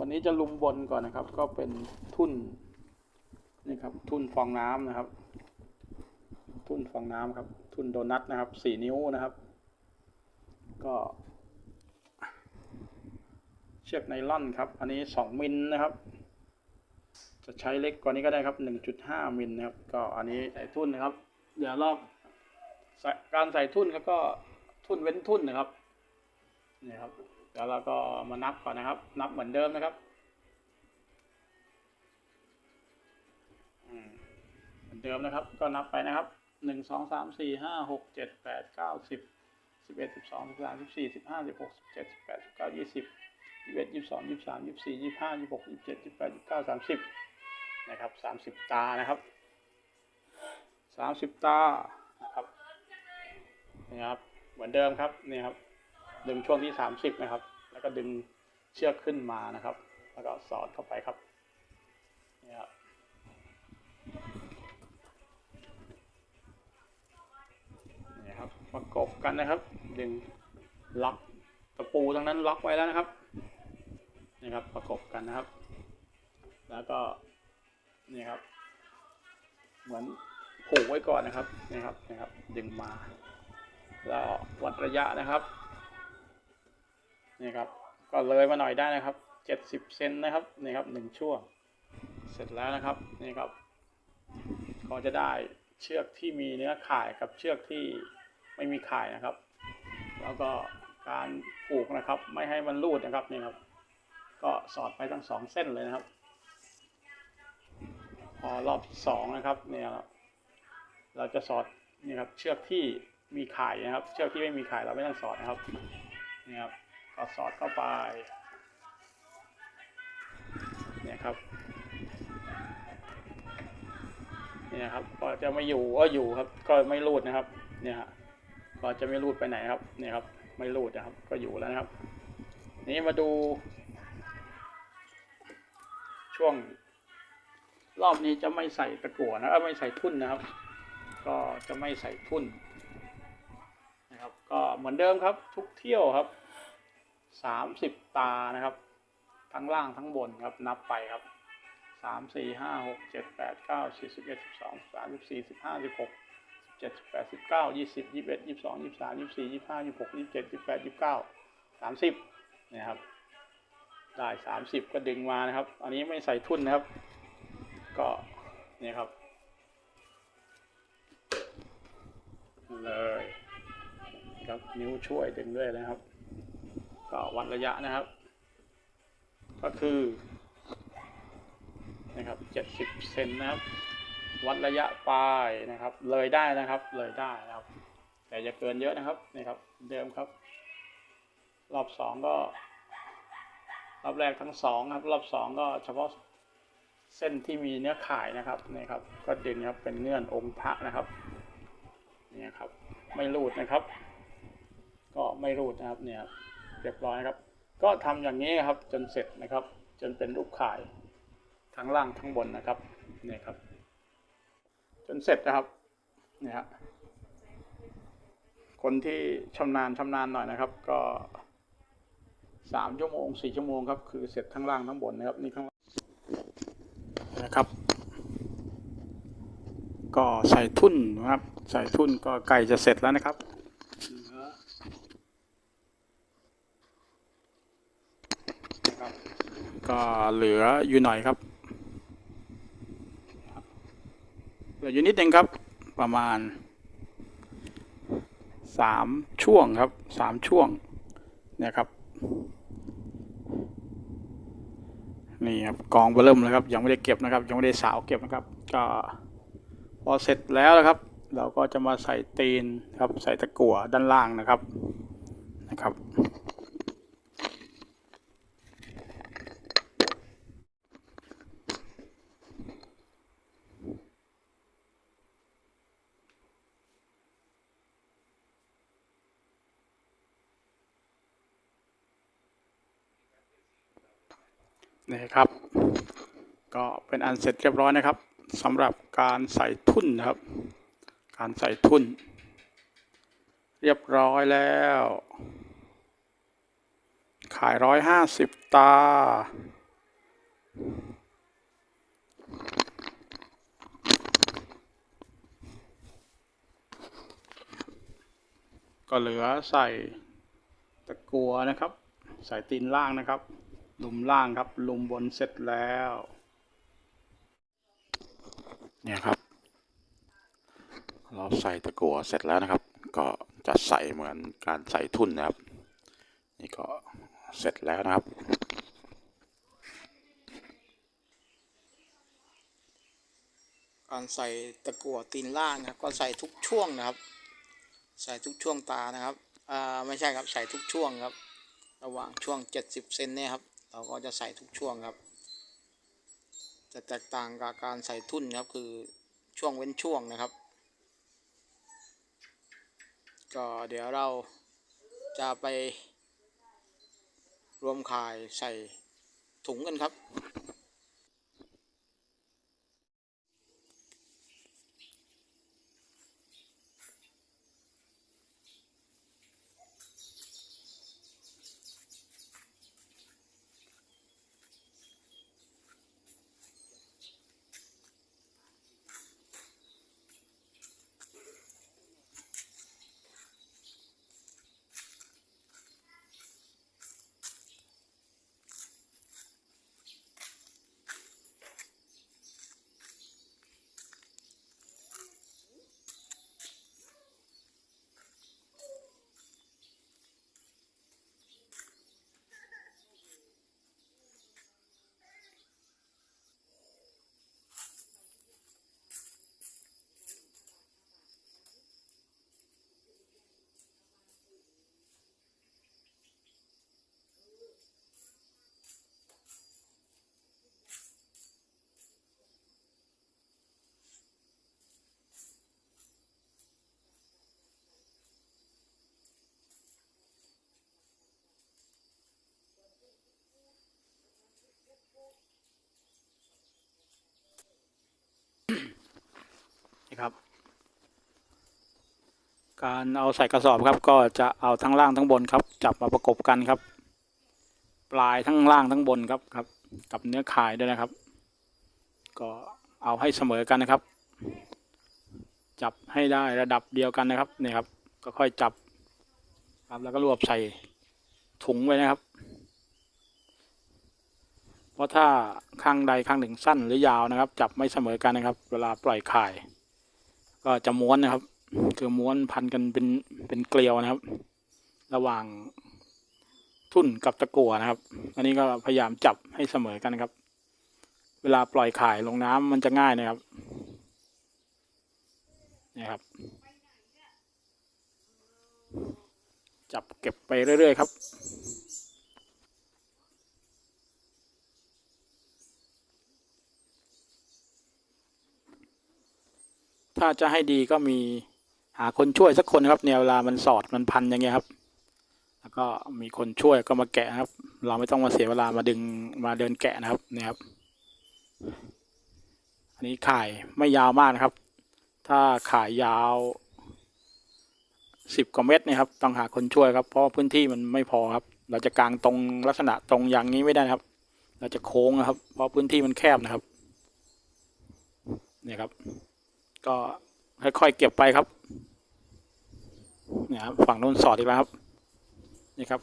วันนี้จะลุมบนก่อนนะครับ ก็เป็นทุ่นนี่ครับ ทุ่นฟองน้ำนะครับ ทุ่นฟองน้ำครับ ทุ่นโดนัทนะครับสี่นิ้วนะครับ ก็ เชือกไนล่อนครับ อันนี้สองมิลนะครับ จะใช้เล็กกว่านี้ก็ได้ครับหนึ่งจุดห้ามิลนะครับ ก็อันนี้ใส่ทุ่นนะครับ เดี๋ยวรอบการใส่ทุ่นแล้วก็ทุ่นเว้นทุ่นนะครับนี่ครับ เดี๋ยวเราก็มานับก่อนนะครับ นับเหมือนเดิมนะครับเหมือนเดิมนะครับ ก็นับไปนะครับหนึ่งสองสามสี่ห้าหกเจ็ดแปดเก้าสิบสิบเอ็ดสิบสองสิบสามสิบสี่สิบห้าสิบหกสิบเจ็ดสิบแปดสิบเก้ายี่สิบยี่สิบเอ็ดยี่สิบสองยี่สิบสามยี่สิบสี่ยี่สิบห้ายี่สิบหกยี่สิบเจ็ดยี่สิบแปดยี่สิบเก้าสามสิบนะครับสามสิบตานะครับสามสิบตานะครับนี่ครับ เหมือนเดิมครับนี่ครับ ดึงช่วงที่สามสิบนะครับ แล้วก็ดึงเชือกขึ้นมานะครับ แล้วก็สอดเข้าไปครับนี่ครับนี่ครับประกบกันนะครับ ดึงล็อกตะปูทั้งนั้นล็อกไว้แล้วนะครับนี่ครับประกบกันนะครับ แล้วก็นี่ครับ เหมือนผูกไว้ก่อนนะครับนี่ครับนี่ครับ ดึงมา แล้ววัดระยะนะครับ นี่ครับ ก็เลยมาหน่อยได้นะครับเจ็ดสิบเซนนะครับนี่ครับหนึ่งช่วง เสร็จแล้วนะครับนี่ครับก็จะได้เชือกที่มีเนื้อข่ายกับเชือกที่ไม่มีข่ายนะครับ แล้วก็การผูกนะครับ ไม่ให้มันรูดนะครับนี่ครับ ก็สอดไปทั้งสองเส้นเลยนะครับ พอรอบสองนะครับเนี่ยครับเราจะสอดนี่ครับเชือกที่มีข่ายนะครับ เชือกที่ไม่มีข่ายเราไม่ต้องสอดนะครับนี่ครับ ก็สอดเข้าไป เนี่ยครับ เนี่นะครับ ก็จะไม่อยู่ก็อยู่ครับ ก็ไม่รูดนะครับ เนี่ยก็จะไม่รูดไปไหนครับ เนี่ยครับ ไม่รูดนะครับ ก็อยู่แล้วนะครับ นี้มาดู ช่วง รอบนี้จะไม่ใส่ตะกั่วนะไม่ใส่ทุ่นนะครับ ก็จะไม่ใส่ทุ่นนะครับ ก็เหมือนเดิมครับ ทุกเที่ยวครับ สามสิบตานะครับ ทั้งล่างทั้งบนครับนับไปครับสามสี่ห้าหกเจ็ดแปดเก้าสิบสิบเอ็ดสิบสองสามสิบสี่สิบห้าสิบหกสิบเจ็ดสิบแปดสิบเก้ายี่สิบยี่สิบเอ็ดยี่สิบสองยี่สิบสามยี่สิบสี่ยี่สิบห้ายี่สิบหกยี่สิบเจ็ดยี่สิบแปดยี่สิบเก้าสามสิบนะครับ ได้สามสิบก็ดึงมานะครับ อันนี้ไม่ใส่ทุ่นนะครับ ก็เนี่ยครับ เลยครับนิ้วช่วยดึงด้วยนะครับ ก็วัดระยะนะครับ ก็คือนะครับเจ็ดสิบเซนนะครับ วัดระยะปลายนะครับ เลยได้นะครับ เลยได้นะครับ แต่จะเกินเยอะนะครับนี่ครับ เดิมครับ รอบสองก็ รอบแรกทั้งสองครับ รอบสองก็เฉพาะเส้นที่มีเนื้อข่ายนะครับนี่ครับ ก็ดึงครับเป็นเงื่อนองค์พระนะครับนี่ครับ ไม่รูดนะครับ ก็ไม่รูดนะครับเนี่ยครับ เรียบร้อยครับ ก็ทำอย่างนี้ครับจนเสร็จนะครับ จนเป็นรูปข่ายทั้งล่างทั้งบนนะครับนี่ครับ จนเสร็จนะครับนี่ยฮะคนที่ชำนาญชำนาญหน่อยนะครับ ก็สามชั่วโมงสี่ชั่วโมงครับคือเสร็จทั้งล่างทั้งบนนะครับนี่ข้างล่างนะครับ ก็ใส่ทุ่นนะครับ ใส่ทุ่นก็ไก่จะเสร็จแล้วนะครับ ก็เหลืออยู่หน่อยครับเหลืออยู่นิดนึงครับประมาณสามช่วงครับสามช่วงเนี่ยครับนี่ครับกองเบอร์เริ่มเลยครับยังไม่ได้เก็บนะครับ ยังไม่ได้สาวเก็บนะครับ ก็พอเสร็จแล้วนะครับ เราก็จะมาใส่ตีนครับใส่ตะกั่วด้านล่างนะครับนะครับ นี่ครับ ก็เป็นอันเสร็จเรียบร้อยนะครับสำหรับการใส่ทุ่นนะครับ การใส่ทุ่น เรียบร้อยแล้วเรียบร้อยแล้วนะครับเดี๋ยวเรายร้้อเสร็จแล้วนะครับเราก็จะมาใส่ตีนครับใส่ตะกั่วด้านล่างนะครับนะครับนี่ครับก็เสร็จเรียบร้อยแล้วขายร้อยห้าสิบตาก็เหลือใส่ตะกัวนะครับ ใส่ตีนล่างนะครับ ลุมล่างครับลุมบนเสร็จแล้ว เนี่ยครับ เราใส่ตะกั่วเสร็จแล้วนะครับ ก็จะใส่เหมือนการใส่ทุ่นนะครับ นี่ก็เสร็จแล้วนะครับการใส่ตะกั่วตีนล่างนะครับก็ใส่ทุกช่วงนะครับ ใส่ทุกช่วงตานะครับอ่าไม่ใช่ครับใส่ทุกช่วงครับ ระหว่างช่วง 70เซนเนี่ยครับ เราก็จะใส่ทุกช่วงครับ จะแตกต่างกับการใส่ทุ่นครับคือช่วงเว้นช่วงนะครับ ก็เดี๋ยวเราจะไปรวมข่ายใส่ถุงกันครับ ครับ การเอาใส่กระสอบครับก็จะเอาทั้งล่างทั้งบนครับ จับมาประกบกันครับ ปลายทั้งล่างทั้งบนครับครับ กับเนื้อข่ายด้วยนะครับ ก็เอาให้เสมอกันนะครับ จับให้ได้ระดับเดียวกันนะครับนี่ครับ ก็ค่อยจับครับแล้วก็รวบใส่ถุงไว้นะครับ เพราะถ้าข้างใดข้างหนึ่งสั้นหรือยาวนะครับ จับไม่เสมอกันนะครับ เวลาปล่อยข่าย ก็จะม้วนนะครับ คือม้วนพันกันเป็นเป็นเกลียวนะครับ ระหว่างทุ่นกับตะกั่วนะครับ อันนี้ก็พยายามจับให้เสมอกันครับ เวลาปล่อยข่ายลงน้ำมันจะง่ายนะครับนี่ครับ จับเก็บไปเรื่อย ๆ ครับ ถ้าจะให้ดีก็มีหาคนช่วยสักคนครับเนี่ยเวลามันสอดมันพันอย่างเงี้ยครับ แล้วก็มีคนช่วยก็มาแกะครับ เราไม่ต้องมาเสียเวลามาดึงมาเดินแกะนะครับเนี่ยครับ อันนี้ข่ายไม่ยาวมากนะครับ ถ้าข่ายยาวสิบกว่าเมตรเนะครับต้องหาคนช่วยครับ เพราะพื้นที่มันไม่พอครับ เราจะกางตรงลักษณะตรงอย่างนี้ไม่ได้นะครับ เราจะโค้งนะครับ เพราะพื้นที่มันแคบนะครับ เนี่ยครับ ก็ค่อยๆเก็บไปครับเนี่ยครับฝั่งโน้นสอดอีกแล้วครับนี่ครับ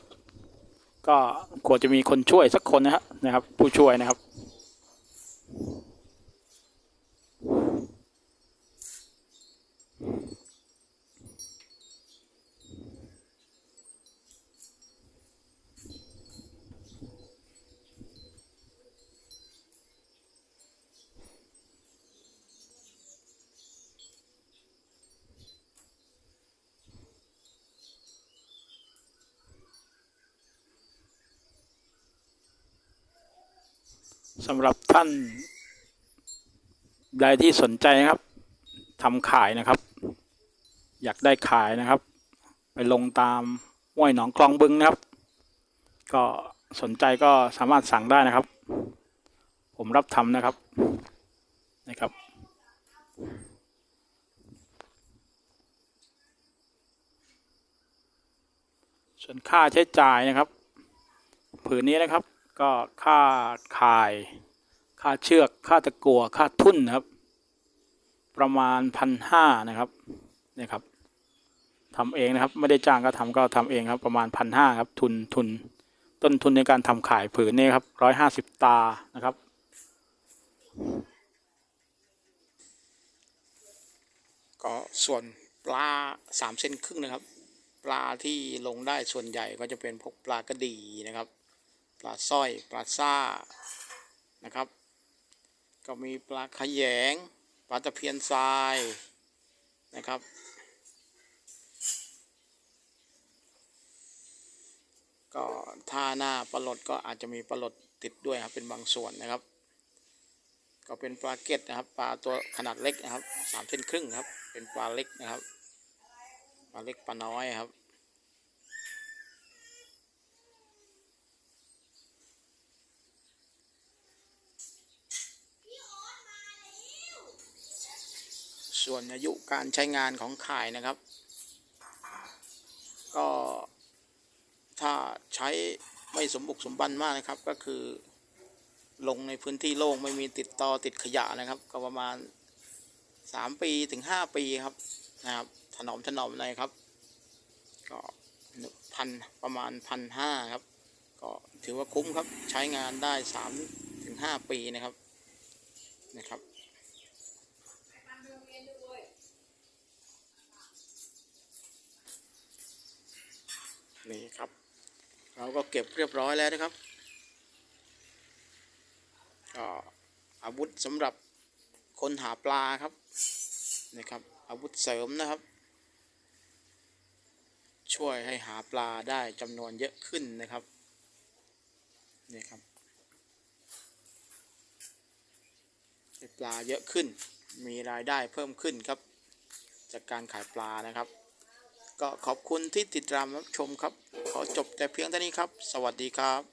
ก็ควรจะมีคนช่วยสักคนนะครับนะครับ ผู้ช่วยนะครับ สำหรับท่านใดที่สนใจนะครับทำขายนะครับ อยากได้ขายนะครับ ไปลงตามห้วยหนองคลองบึงนะครับ ก็สนใจก็สามารถสั่งได้นะครับ ผมรับทำนะครับนะครับส่วนค่าใช้จ่ายนะครับ ผืนนี้นะครับ ก็ค่าข่าย ค่าเชือก ค่าตะกัวค่าทุ่นนะครับ ประมาณพันห้านะครับนี่ครับทำเองนะครับ ไม่ได้จ้างก็ทำก็ทำเองครับ ประมาณพันห้าครับ ทุนทุน ต้นทุนในการทำขายผืนนี้ครับร้อยห้าสิบตานะครับก็ส่วนปลาสามเซนครึ่งนะครับ ปลาที่ลงได้ส่วนใหญ่ก็จะเป็นพวกปลากระดีนะครับ ปลาสร้อย ปลาซ่านะครับ ก็มีปลาขยง ปลาตะเพียนทรายนะครับ ก็ท่าหน้าปลาหลดก็อาจจะมีปลาหลดติดด้วยครับเป็นบางส่วนนะครับ ก็เป็นปลาเก็ดนะครับ ปลาตัวขนาดเล็กนะครับสามเซนครึ่งครับ เป็นปลาเล็กนะครับ ปลาเล็กปลาน้อยครับ ส่วนอายุการใช้งานของข่ายนะครับ ก็ถ้าใช้ไม่สมบุกสมบันมากนะครับ ก็คือลงในพื้นที่โล่งไม่มีติดต่อติดขยะนะครับ ก็ประมาณสามปีถึงห้าปีครับนะครับถนอมถนอมหน่อยครับ ก็พันประมาณพันห้าครับ ก็ถือว่าคุ้มครับใช้งานได้สามถึงห้าปีนะครับนะครับ นี่ครับ เราก็เก็บเรียบร้อยแล้วนะครับก็อาวุธสำหรับคนหาปลาครับนะครับ อาวุธเสริมนะครับ ช่วยให้หาปลาได้จำนวนเยอะขึ้นนะครับนี่ครับปลาเยอะขึ้นมีรายได้เพิ่มขึ้นครับ จากการขายปลานะครับ ก็ขอบคุณที่ติดตามรับชมครับ ขอจบแต่เพียงเท่านี้ครับ สวัสดีครับ